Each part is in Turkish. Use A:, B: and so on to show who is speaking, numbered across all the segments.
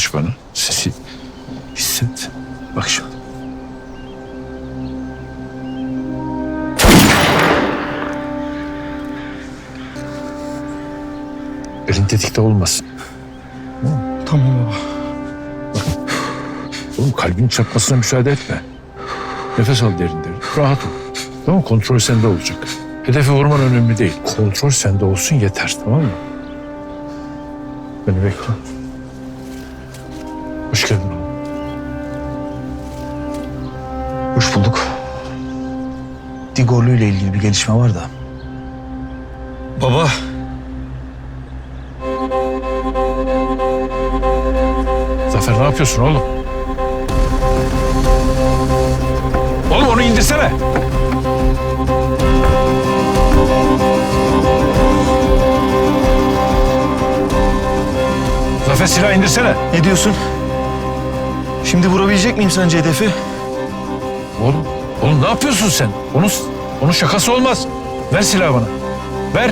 A: Yaklaş bana. Sesi hisset. Bak şimdi. Elin tetikte olmasın.
B: Tamam baba.
A: Oğlum kalbin çarpmasına müsaade etme. Nefes al derin derin. Rahat ol. Tamam? Kontrol sende olacak. Hedefi vurman önemli değil. Kontrol sende olsun yeter tamam mı? Beni bekle. Hoş geldin.
B: Hoş bulduk. Digorlu ile ilgili bir gelişme var da. Baba.
A: Zafer ne yapıyorsun oğlum? Oğlum onu indirsene. Zafer silah indirsene.
B: Ne diyorsun? Şimdi vurabilecek miyim sence hedefi?
A: Oğlum, oğlum ne yapıyorsun sen? Onun, onun şakası olmaz. Ver silahı bana. Ver.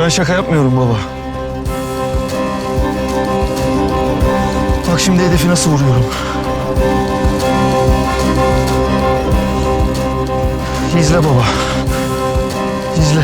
B: Ben şaka yapmıyorum baba. Bak şimdi hedefi nasıl vuruyorum. İzle baba. İzle.